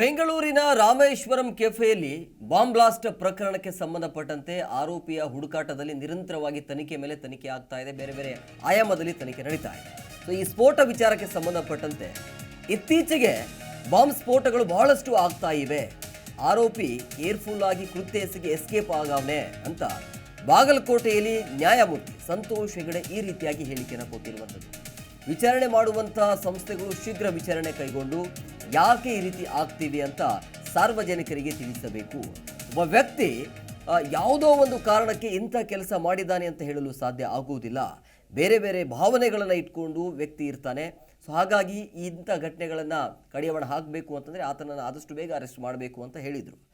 ಬೆಂಗಳೂರಿನ Rameswaram ಕೆಫೆಯಲ್ಲಿ bomb blast ಪ್ರಕರಣಕ್ಕೆ ಸಂಬಂಧಪಟ್ಟಂತೆ ಆರೋಪಿಯ ಹುಡುಕಾಟದಲ್ಲಿ ನಿರಂತರವಾಗಿ ತನಿಖೆ ಮೇಲೆ ತನಿಖೆ ಆಗ್ತಾ ಇದೆ. ಬೇರೆ ಬೇರೆ ಆಯಾಮದಲ್ಲಿ ತನಿಖೆ ನಡೀತಾ ಇದೆ. ಸೊ ಈ ಸ್ಫೋಟ ವಿಚಾರಕ್ಕೆ ಸಂಬಂಧಪಟ್ಟಂತೆ ಇತ್ತೀಚೆಗೆ ಬಾಂಬ್ ಸ್ಫೋಟಗಳು ಬಹಳಷ್ಟು ಆಗ್ತಾ ಇವೆ. ಆರೋಪಿ ಕೇರ್ಫುಲ್ ಆಗಿ ಕೃತ್ಯ ಎಸಗಿ ಎಸ್ಕೇಪ್ ಆಗವನೆ ಅಂತ ಬಾಗಲಕೋಟೆಯಲ್ಲಿ ನ್ಯಾಯಮೂರ್ತಿ ಸಂತೋಷ್ ಹೆಗಡೆ ಈ ರೀತಿಯಾಗಿ ಹೇಳಿಕೆಯನ್ನು ಕೊಟ್ಟಿರುವಂಥದ್ದು. ವಿಚಾರಣೆ ಮಾಡುವಂತಹ ಸಂಸ್ಥೆಗಳು ಶೀಘ್ರ ವಿಚಾರಣೆ ಕೈಗೊಂಡು ಯಾಕೆ ಈ ರೀತಿ ಆಗ್ತೀವಿ ಅಂತ ಸಾರ್ವಜನಿಕರಿಗೆ ತಿಳಿಸಬೇಕು. ಒಬ್ಬ ವ್ಯಕ್ತಿ ಯಾವುದೋ ಒಂದು ಕಾರಣಕ್ಕೆ ಇಂಥ ಕೆಲಸ ಮಾಡಿದ್ದಾನೆ ಅಂತ ಹೇಳಲು ಸಾಧ್ಯ ಆಗುವುದಿಲ್ಲ. ಬೇರೆ ಬೇರೆ ಭಾವನೆಗಳನ್ನು ಇಟ್ಕೊಂಡು ವ್ಯಕ್ತಿ ಇರ್ತಾನೆ. ಸೊ, ಹಾಗಾಗಿ ಇಂಥ ಘಟನೆಗಳನ್ನು ಕಡಿಯವಣ ಹಾಕಬೇಕು ಅಂತಂದರೆ ಆತನನ್ನು ಆದಷ್ಟು ಬೇಗ ಅರೆಸ್ಟ್ ಮಾಡಬೇಕು ಅಂತ ಹೇಳಿದರು.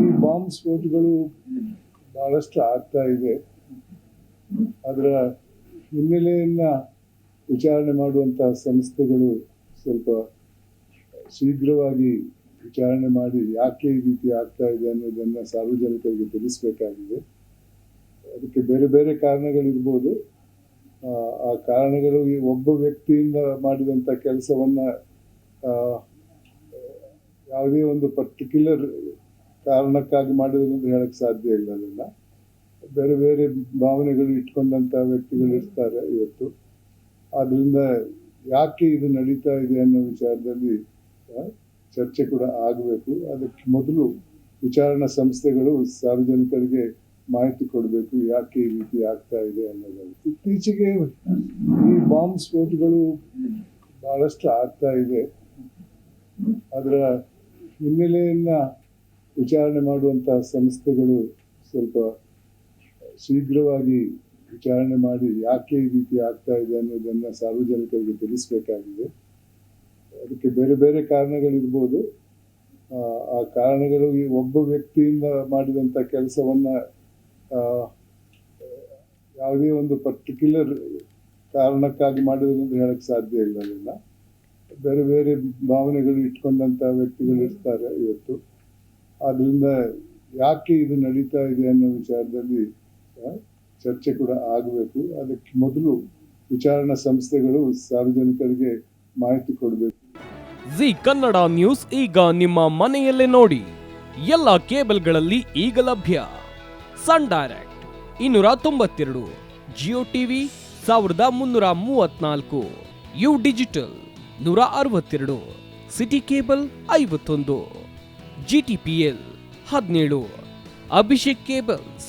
ಈ ಬಾಂಬ್ ಸ್ಫೋಟಗಳು ಬಹಳಷ್ಟು ಆಗ್ತಾ ಇದೆ. ಅದರ ಹಿನ್ನೆಲೆಯನ್ನ ವಿಚಾರಣೆ ಮಾಡುವಂತಹ ಸಂಸ್ಥೆಗಳು ಸ್ವಲ್ಪ ಶೀಘ್ರವಾಗಿ ವಿಚಾರಣೆ ಮಾಡಿ ಯಾಕೆ ಈ ರೀತಿ ಆಗ್ತಾ ಇದೆ ಅನ್ನೋದನ್ನು ಸಾರ್ವಜನಿಕರಿಗೆ ತಿಳಿಸಬೇಕಾಗಿದೆ. ಅದಕ್ಕೆ ಬೇರೆ ಬೇರೆ ಕಾರಣಗಳಿರ್ಬೋದು. ಆ, ಕಾರಣಗಳು ಒಬ್ಬ ವ್ಯಕ್ತಿಯಿಂದ ಮಾಡಿದಂಥ ಕೆಲಸವನ್ನು ಯಾವುದೇ ಒಂದು ಪರ್ಟಿಕ್ಯುಲರ್ ಕಾರಣಕ್ಕಾಗಿ ಮಾಡಿದ್ರು ಅಂತ ಹೇಳಕ್ ಸಾಧ್ಯ ಇಲ್ಲ ಅದನ್ನು. ಬೇರೆ ಬೇರೆ ಭಾವನೆಗಳು ಇಟ್ಕೊಂಡಂಥ ವ್ಯಕ್ತಿಗಳು ಇರ್ತಾರೆ ಇವತ್ತು. ಆದ್ರಿಂದ ಯಾಕೆ ಇದು ನಡೀತಾ ಇದೆ ಅನ್ನೋ ವಿಚಾರದಲ್ಲಿ ಚರ್ಚೆ ಕೂಡ ಆಗಬೇಕು. ಅದಕ್ಕೆ ಮೊದಲು ವಿಚಾರಣಾ ಸಂಸ್ಥೆಗಳು ಸಾರ್ವಜನಿಕರಿಗೆ ಮಾಹಿತಿ ಕೊಡಬೇಕು, ಯಾಕೆ ಈ ರೀತಿ ಆಗ್ತಾ ಇದೆ ಅನ್ನೋದಾಗುತ್ತೆ. ಇತ್ತೀಚೆಗೆ ಈ ಬಾಂಬ್ ಸ್ಫೋಟಗಳು ಬಹಳಷ್ಟು ಆಗ್ತಾ ಇದೆ. ಅದರ ಹಿನ್ನೆಲೆಯನ್ನು ವಿಚಾರಣೆ ಮಾಡುವಂತಹ ಸಂಸ್ಥೆಗಳು ಸ್ವಲ್ಪ ಶೀಘ್ರವಾಗಿ ವಿಚಾರಣೆ ಮಾಡಿ ಯಾಕೆ ಈ ರೀತಿ ಆಗ್ತಾ ಇದೆ ಅನ್ನೋದನ್ನು ಸಾರ್ವಜನಿಕರಿಗೆ ತಿಳಿಸಬೇಕಾಗಿದೆ. ಅದಕ್ಕೆ ಬೇರೆ ಬೇರೆ ಕಾರಣಗಳಿರ್ಬೋದು. ಆ, ಕಾರಣಗಳು ಈ ಒಬ್ಬ ವ್ಯಕ್ತಿಯಿಂದ ಮಾಡಿದಂಥ ಕೆಲಸವನ್ನು ಯಾವುದೇ ಒಂದು ಪರ್ಟಿಕ್ಯುಲರ್ ಕಾರಣಕ್ಕಾಗಿ ಮಾಡಿದ್ರು ಹೇಳಕ್ಕೆ ಹೇಳಕ್ ಸಾಧ್ಯ ಇಲ್ಲ ಅದನ್ನ ಬೇರೆ ಬೇರೆ ಭಾವನೆಗಳು ಇಟ್ಕೊಂಡಂಥ ವ್ಯಕ್ತಿಗಳು ಇರ್ತಾರೆ ಇವತ್ತು. ಆದ್ದರಿಂದ ಯಾಕೆ ಇದು ನಡೀತಾ ಇದೆ ಅನ್ನೋ ವಿಚಾರದಲ್ಲಿ ಚರ್ಚೆ ಕೂಡ ಆಗಬೇಕು. ಅದಕ್ಕೆ ಮೊದಲು ವಿಚಾರಣಾ ಸಂಸ್ಥೆಗಳು ಸಾರ್ವಜನಿಕರಿಗೆ ಮಾಹಿತಿ ಕೊಡಬೇಕು. ಜಿ ಕನ್ನಡ ನ್ಯೂಸ್ ಈಗ ನಿಮ್ಮ ಮನೆಯಲ್ಲೇ ನೋಡಿ. ಎಲ್ಲ ಕೇಬಲ್ಗಳಲ್ಲಿ ಈಗ ಲಭ್ಯ. ಸನ್ ಡೈರೆಕ್ಟ್ ಇನ್ನೂರ ತೊಂಬತ್ತೆರಡು, ಜಿಯೋ ಟಿವಿ ಸಾವಿರದ ಮುನ್ನೂರ ಮೂವತ್ನಾಲ್ಕು, ಯು ಡಿಜಿಟಲ್ ನೂರ ಅರವತ್ತೆರಡು, ಸಿಟಿ ಕೇಬಲ್ ಐವತ್ತೊಂದು, ಜಿ ಟಿ ಪಿ ಎಲ್ ಹದಿನೇಳು, ಅಭಿಷೇಕ್ ಕೇಬಲ್ಸ್